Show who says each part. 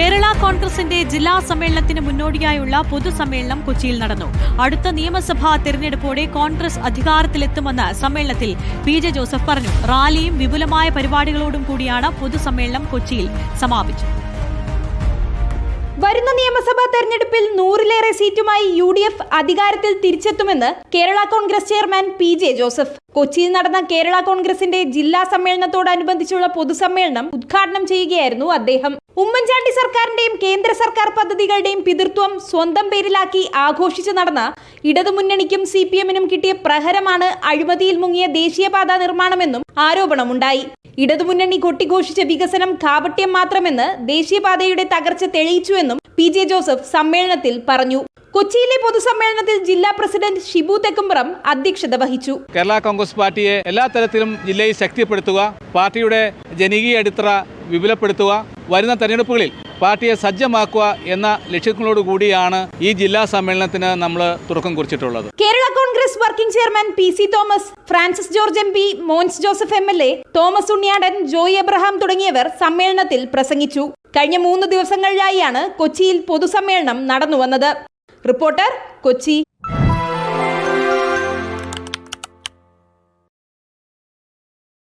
Speaker 1: കേരള കോൺഗ്രസിന്റെ ജില്ലാ സമ്മേളനത്തിന് മുന്നോടിയായുള്ള പൊതുസമ്മേളനം കൊച്ചിയിൽ നടന്നു. അടുത്ത നിയമസഭാ തെരഞ്ഞെടുപ്പോടെ കോൺഗ്രസ് അധികാരത്തിലെത്തുമെന്ന് സമ്മേളനത്തിൽ പി ജെ ജോസഫ് പറഞ്ഞു. റാലിയും വിപുലമായ പരിപാടികളോടും കൂടിയാണ് പൊതുസമ്മേളനം കൊച്ചിയിൽ സമാപിച്ചത്
Speaker 2: വരുന്ന നിയമസഭാ തെരഞ്ഞെടുപ്പിൽ നൂറിലേറെ സീറ്റുമായി യു ഡി എഫ് അധികാരത്തിൽ തിരിച്ചെത്തുമെന്ന് Kerala Congress chairman P J Joseph. കൊച്ചിയിൽ നടന്ന കേരള കോൺഗ്രസിന്റെ ജില്ലാ സമ്മേളനത്തോടനുബന്ധിച്ചുള്ള പൊതുസമ്മേളനം ഉദ്ഘാടനം ചെയ്യുകയായിരുന്നു അദ്ദേഹം. ഉമ്മൻചാണ്ടി സർക്കാരിന്റെയും കേന്ദ്ര സർക്കാർ പദ്ധതികളുടെയും പിതൃത്വം സ്വന്തം പേരിലാക്കി ആഘോഷിച്ചു നടന്ന ഇടതുമുന്നണിക്കും സി പി എമ്മിനും കിട്ടിയ പ്രഹരമാണ് അഴിമതിയിൽ മുങ്ങിയ ദേശീയപാത നിർമ്മാണമെന്നും ആരോപണമുണ്ടായി. ഇടതുമുന്നണി കൊട്ടിഘോഷിച്ച വികസനം കാപട്യം മാത്രമെന്ന് ദേശീയപാതയുടെ തകർച്ച തെളിയിച്ചുവെന്നും പി ജെ ജോസഫ് സമ്മേളനത്തിൽ പറഞ്ഞു. കൊച്ചിയിലെ പൊതുസമ്മേളനത്തിൽ ജില്ലാ പ്രസിഡന്റ് ഷിബു തെക്കുംപുറം അധ്യക്ഷത വഹിച്ചു.
Speaker 3: കേരള കോൺഗ്രസ് പാർട്ടിയെ എല്ലാ തരത്തിലും ജില്ലയിൽ ശക്തിപ്പെടുത്തുക പാർട്ടിയുടെ ജനകീയ അടിത്തറ വിപുലപ്പെടുത്തുക വരുന്ന തെരഞ്ഞെടുപ്പുകളിൽ പാർട്ടിയെ സജ്ജമാക്കുക എന്ന ലക്ഷ്യങ്ങളോട് കൂടിയാണ് ഈ ജില്ലാ സമ്മേളനത്തിന് നമ്മൾ തുടക്കം കുറിച്ചിട്ടുള്ളത്.
Speaker 2: Kerala Congress working chairman P C Thomas Francis George M P Mons Joseph M L A Thomas Unniyadan Joy Abraham തുടങ്ങിയവർ സമ്മേളനത്തിൽ പ്രസംഗിച്ചു. കഴിഞ്ഞ മൂന്ന് ദിവസങ്ങളിലായാണ് കൊച്ചിയിൽ പൊതുസമ്മേളനം നടന്നുവന്നത്. റിപ്പോർട്ടർ കൊച്ചി